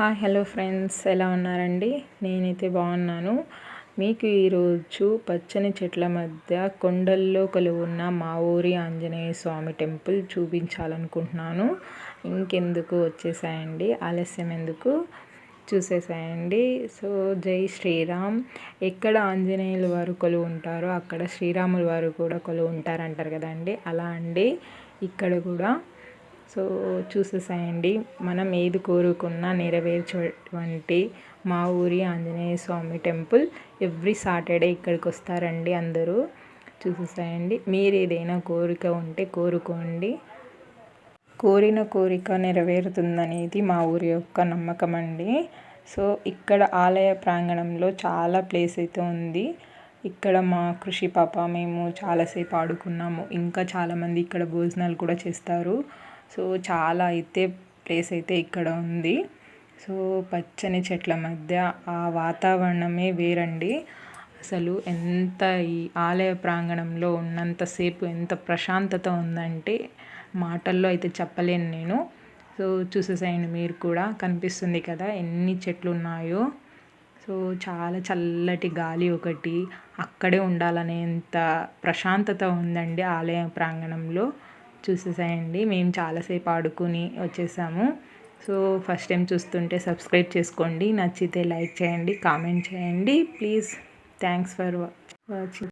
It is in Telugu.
Hi hello friends. ఎలా ఉన్నారండి? నేనైతే బాగున్నాను. మీకు ఈరోజు పచ్చని చెట్ల మధ్య కొండల్లో కొలువున్న మా ఊరి ఆంజనేయ స్వామి టెంపుల్ చూపించాలనుకుంటున్నాను. ఇంకెందుకు వచ్చేసాయండి? ఆలస్యం ఎందుకు? చూసేసాయండి. సో జై శ్రీరామ్. ఎక్కడ ఆంజనేయుల వారు కొలువు ఉంటారో అక్కడ శ్రీరాముల వారు కూడా కొలువు ఉంటారంటారు కదండి. అలా అండి. ఇక్కడ కూడా సో చూసేసాయండి. మనం ఏది కోరుకున్నా నెరవేర్చేటువంటి మా ఊరి Anjaneya Swamy temple every Saturday ఇక్కడికి వస్తారండి అందరూ. చూసేసాయండి. మీరు ఏదైనా కోరిక ఉంటే కోరుకోండి. కోరిన కోరిక నెరవేరుతుందనేది మా ఊరి యొక్క నమ్మకం అండి. సో ఇక్కడ ఆలయ ప్రాంగణంలో చాలా ప్లేస్ అయితే ఉంది. ఇక్కడ మా కృషి పాప మేము చాలాసేపు ఆడుకున్నాము. ఇంకా చాలామంది ఇక్కడ భోజనాలు కూడా చేస్తారు. సో చాలా అయితే ప్లేస్ అయితే ఇక్కడ ఉంది. సో పచ్చని చెట్ల మధ్య ఆ వాతావరణమే వేరండి. అసలు ఎంత ఈ ఆలయ ప్రాంగణంలో ఉన్నంతసేపు ఎంత ప్రశాంతత ఉందంటే మాటల్లో అయితే చెప్పలేను నేను. సో చూసేసేయండి మీరు కూడా. కనిపిస్తుంది కదా ఎన్ని చెట్లు ఉన్నాయో సో చాలా చల్లటి గాలి ఒకటి అక్కడే ఉండాలనేంత ప్రశాంతత ఉందండి ఆలయ ప్రాంగణంలో. చూసేసాయండి. మేము చాలాసేపు ఆడుకుని వచ్చేసాము. సో ఫస్ట్ టైం చూస్తుంటే సబ్స్క్రైబ్ చేసుకోండి. నచ్చితే లైక్ చేయండి కామెంట్ చేయండి. Please thanks for watching.